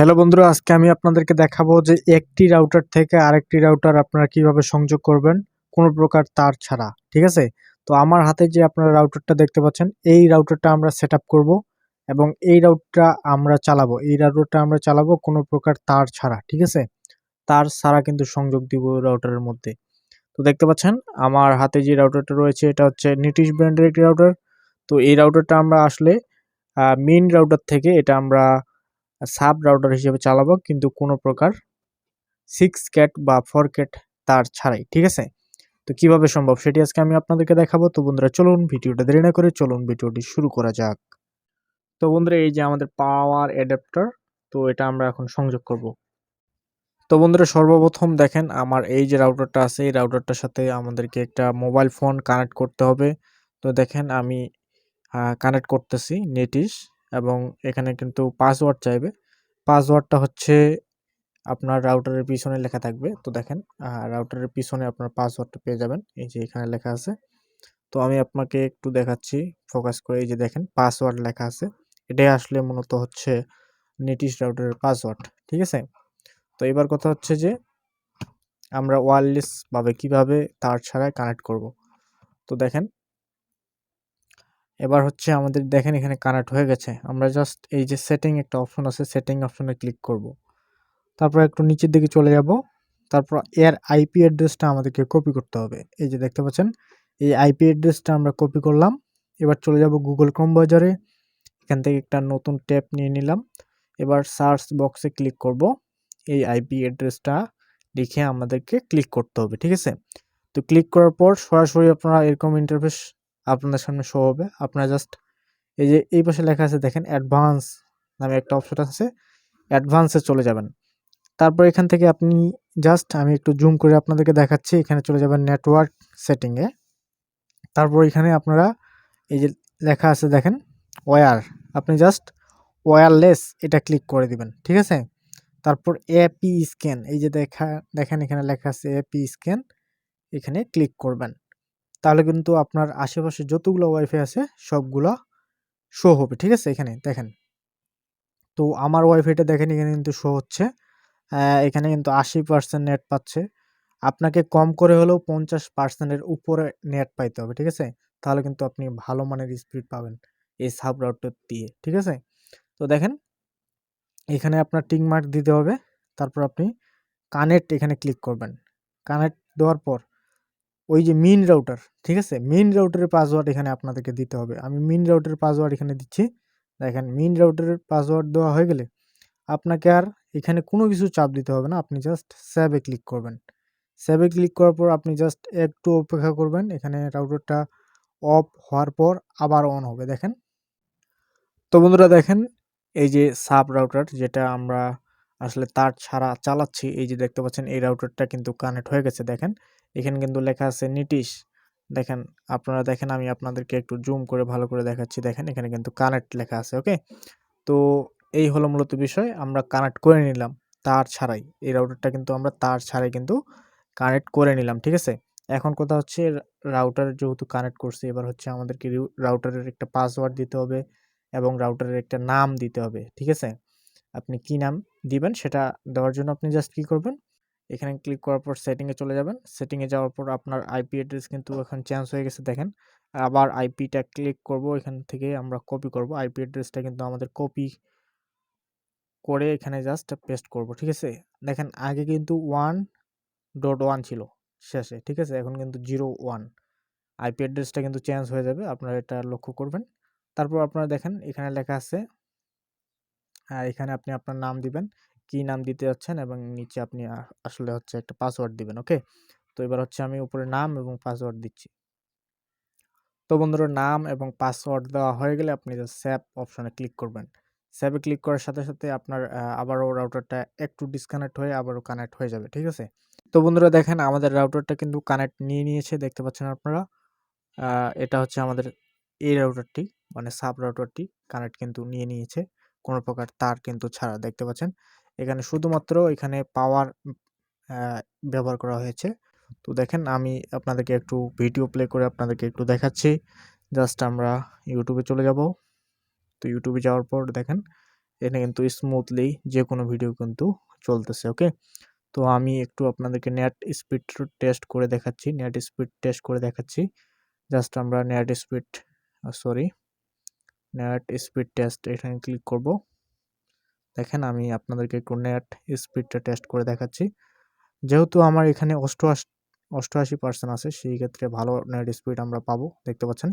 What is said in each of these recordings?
Hello বন্ধুরা, আজকে আমি আপনাদেরকে দেখাবো যে একটি রাউটার থেকে আরেকটি রাউটার আপনারা কীভাবে সংযোগ করবেন, কোনো প্রকার তার ছাড়া, ঠিক আছে? তো আমার হাতে যে আপনারা রাউটারটা দেখতে পাচ্ছেন, এই রাউটারটা আমরা সেট করব এবং এই রাউটারটা আমরা চালাবো। এই রাউটারটা আমরা চালাবো কোনো প্রকার তার ছাড়া, ঠিক আছে? তার ছাড়া কিন্তু সংযোগ দিব রাউটারের মধ্যে। তো দেখতে পাচ্ছেন, আমার হাতে যে রাউটারটা রয়েছে, এটা হচ্ছে নিটিশ ব্র্যান্ডের একটি রাউটার তো এই রাউটারটা আমরা আসলে মেইন রাউটার থেকে এটা আমরা সাব রাউটার হিসেবে চালাবো, কিন্তু কোনো প্রকার সিক্স ক্যাট বা ফোর ক্যাট তার ছাড়াই, ঠিক আছে? তো কীভাবে সম্ভব সেটি আজকে আমি আপনাদেরকে দেখাবো। তো বন্ধুরা, চলুন ভিডিওটা দেরি না করে চলুন ভিডিওটি শুরু করা যাক। তো বন্ধুরা, এই যে আমাদের পাওয়ার অ্যাডাপ্টার তো এটা আমরা এখন সংযোগ করব। তো বন্ধুরা, সর্বপ্রথম দেখেন আমার এই যে রাউটারটা আছে, এই রাউটারটার সাথে আমাদেরকে একটা মোবাইল ফোন কানেক্ট করতে হবে। তো দেখেন আমি কানেক্ট করতেছি নেটিশ এবং এখানে কিন্তু পাসওয়ার্ড চাইবে। পাসওয়ার্ডটা হচ্ছে আপনার রাউটারের পিছনে লেখা থাকবে। তো দেখেন রাউটারের পিছনে আপনার পাসওয়ার্ডটা পেয়ে যাবেন। এই যে এখানে লেখা আছে। তো আমি আপনাকে একটু দেখাচ্ছি ফোকাস করে এই যে দেখেন পাসওয়ার্ড লেখা আছে। এটাই আসলে মূলত হচ্ছে নেটিশ রাউটারের পাসওয়ার্ড ঠিক আছে? তো এবার কথা হচ্ছে যে, আমরা ওয়্যারলেসভাবে কীভাবে তার ছাড়াই কানেক্ট করব? তো দেখেন এবার হচ্ছে আমাদের দেখেন এখানে কানেক্ট হয়ে গেছে। আমরা জাস্ট এই যে সেটিং একটা অপশন আছে সেটিং অপশনে ক্লিক করব। তারপর একটু নিচের দিকে চলে যাব। তারপর এর আইপি অ্যাড্রেসটা আমাদেরকে কপি করতে হবে। এই যে দেখতে পাচ্ছেন, এই আইপি অ্যাড্রেসটা আমরা কপি করলাম। এবার চলে যাব গুগল ক্রোম বাজারে। এখান থেকে একটা নতুন ট্যাব নিয়ে নিলাম। এবার সার্চ বক্সে ক্লিক করব। এই আইপি অ্যাড্রেসটা লিখে আমাদেরকে ক্লিক করতে হবে, ঠিক আছে? তো ক্লিক করার পর সরাসরি আপনারা এরকম ইন্টারফেস আপনাদের সামনে শো হবে। আপনারা জাস্ট এই যে, এই পাশে লেখা আছে, দেখেন অ্যাডভান্স নামে একটা অপশন আছে অ্যাডভান্সে চলে যাবেন। তারপর এখান থেকে আপনি জাস্ট আমি একটু জুম করে আপনাদেরকে দেখাচ্ছি, এখানে চলে যাবেন নেটওয়ার্ক সেটিংয়ে তারপর এখানে আপনারা এই যে লেখা আছে, দেখেন ওয়ার আপনি জাস্ট ওয়্যারলেস এটা ক্লিক করে দিবেন, ঠিক আছে? তারপর এপি স্ক্যান এই যে দেখা, দেখেন এখানে লেখা আছে এপি স্ক্যান এখানে ক্লিক করবেন। তাহলে কিন্তু আপনার আশেপাশে যতগুলো ওয়াইফাই আছে, সবগুলো শো হবে, ঠিক আছে? এখানে দেখেন। তো আমার ওয়াইফাইটা দেখেন, এখানে কিন্তু শো হচ্ছে। এখানে কিন্তু আশি পার্সেন্ট নেট পাচ্ছে। আপনাকে কম করে হলেও পঞ্চাশ পার্সেন্টের উপরে নেট পাইতে হবে, ঠিক আছে? তাহলে কিন্তু আপনি ভালো মানের স্পিড পাবেন এই সাব রাউটার দিয়ে, ঠিক আছে? তো দেখেন, এখানে আপনার টিক মার্ক দিতে হবে। তারপর আপনি কানেক্ট এখানে ক্লিক করবেন। কানেক্ট দেওয়ার পর ওই যে মিন রাউটার ঠিক আছে? মিন রাউটারের পাসওয়ার্ড এখানে আপনাদেরকে দিতে হবে। আমি মিন রাউটারের পাসওয়ার্ড এখানে দিচ্ছি। দেখেন মিন রাউটারের পাসওয়ার্ড দেওয়া হয়ে গেলে আপনাকে আর এখানে কোনো কিছু চাপ দিতে হবে না। আপনি জাস্ট স্যাবে ক্লিক করবেন। স্যাবে ক্লিক করার পর আপনি জাস্ট একটু অপেক্ষা করবেন। এখানে রাউটারটা অফ হওয়ার পর আবার অন হবে। দেখেন? তো বন্ধুরা দেখেন, এই যে সাব রাউটার যেটা আমরা আসলে তার ছাড়া চালাচ্ছি। এই যে দেখতে পাচ্ছেন, এই রাউটারটা কিন্তু কানেক্ট হয়ে গেছে, দেখেন। এখানে কিন্তু লেখা আছে নিটিশ দেখেন, আপনারা দেখেন, আমি আপনাদেরকে একটু জুম করে ভালো করে দেখাচ্ছি। দেখেন, এখানে কিন্তু কানেক্ট লেখা আছে ওকে তো এই হলো মূলত বিষয়, আমরা কানেক্ট করে নিলাম তার ছাড়াই। এই রাউটারটা কিন্তু আমরা তার ছাড়াই কিন্তু কানেক্ট করে নিলাম, ঠিক আছে? এখন কথা হচ্ছে রাউটার যেহেতু কানেক্ট করছি, এবার হচ্ছে আমাদেরকে রাউটারের একটা পাসওয়ার্ড দিতে হবে এবং রাউটারের একটা নাম দিতে হবে, ঠিক আছে? আপনি কি নাম দিবেন সেটা দেওয়ার জন্য আপনি জাস্ট কী করবেন। এখানে ক্লিক করার পর সেটিংয়ে চলে যাবেন। সেটিংয়ে যাওয়ার পর আপনার আইপি অ্যাড্রেস কিন্তু এখন চেঞ্জ হয়ে গেছে, দেখেন। আবার আইপিটা ক্লিক করব, এখান থেকে আমরা কপি করব। আইপি অ্যাড্রেসটা কিন্তু আমাদের কপি করে এখানে জাস্ট পেস্ট করব, ঠিক আছে? দেখেন, আগে কিন্তু ওয়ান ডট ওয়ান ছিল শেষে, ঠিক আছে? এখন কিন্তু জিরো ওয়ান আইপি অ্যাড্রেসটা কিন্তু চেঞ্জ হয়ে যাবে, আপনারা এটা লক্ষ্য করবেন। তারপর আপনারা দেখেন, এখানে লেখা আছে হ্যাঁ এখানে আপনি আপনার নাম দিবেন, কি নাম দিতে যাচ্ছেন এবং নিচে আপনি আসলে হচ্ছে একটা পাসওয়ার্ড দিবেন ওকে তো এবার হচ্ছে আমি উপরে নাম এবং পাসওয়ার্ড দিচ্ছি। তো বন্ধুরা, নাম এবং পাসওয়ার্ড দেওয়া হয়ে গেলে আপনি স্যাপ অপশনে ক্লিক করবেন। স্যাপে ক্লিক করার সাথে সাথে আপনার আবারও রাউটারটা একটু ডিসকানেক্ট হয়ে আবারও কানেক্ট হয়ে যাবে, ঠিক আছে? তো বন্ধুরা, দেখেন আমাদের রাউটারটা কিন্তু কানেক্ট নিয়ে নিয়েছে, দেখতে পাচ্ছেন আপনারা? এটা হচ্ছে আমাদের এই রাউটারটি মানে সাব রাউটারটি কানেক্ট কিন্তু নিয়ে নিয়েছে। কোনো প্রকার তার কিন্তু ছাড়া, দেখতে পাচ্ছেন? এখানে শুধুমাত্র এখানে পাওয়ার ব্যবহার করা হয়েছে। তো দেখেন, আমি আপনাদেরকে একটু ভিডিও প্লে করে আপনাদেরকে একটু দেখাচ্ছি। জাস্ট আমরা ইউটিউবে চলে যাব। তো ইউটিউবে যাওয়ার পর দেখেন, এখানে কিন্তু স্মুথলি যে কোনো ভিডিও কিন্তু চলতেছে ওকে তো আমি একটু আপনাদেরকে নেট স্পিড টেস্ট করে দেখাচ্ছি নেট স্পিড টেস্ট করে দেখাচ্ছি। জাস্ট আমরা net speed sorry net speed test এখানে ক্লিক করব। দেখেন আমি আপনাদেরকে একটু নেট স্পিডটা টেস্ট করে দেখাচ্ছি। যেহেতু আমার এখানে অষ্টআশি অষ্টআশি পার্সেন্ট আছে, সেই ক্ষেত্রে ভালো নেট স্পিড আমরা পাবো, দেখতে পাচ্ছেন।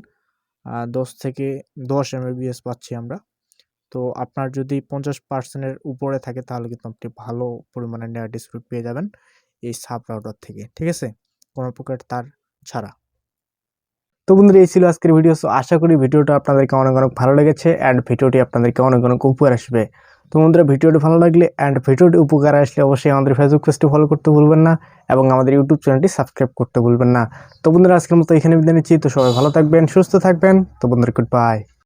দশ থেকে দশ এমবিবিএস পাচ্ছি আমরা। তো আপনার যদি পঞ্চাশ পার্সেন্টের উপরে থাকে, তাহলে কিন্তু আপনি ভালো পরিমাণে নেট স্পিড পেয়ে যাবেন এই সাব রাউটার থেকে, ঠিক আছে? কোনো প্রকার তার ছাড়া। তো বন্ধুরা, এই ছিল আজকের ভিডিও সো আশা করি ভিডিওটা আপনাদেরকে অনেক অনেক ভালো লেগেছে অ্যান্ড ভিডিওটি আপনাদেরকে অনেক অনেক উপকার আসবে। তো বন্ধুরা ভিডিওটি ভালো লাগলে অ্যান্ড ভিডিওটি উপকার আসলে অবশ্যই আমাদের ফেসবুক পেজটি ফলো করতে ভুলবেন না এবং আমাদের ইউটিউব চ্যানেলটি সাবস্ক্রাইব করতে ভুলবেন না। তো বন্ধুরা, আজকের মতো এখানে বিদায় নিচ্ছি। তো সবাই ভালো থাকবেন, সুস্থ থাকবেন। তো বন্ধুরা গুড বাই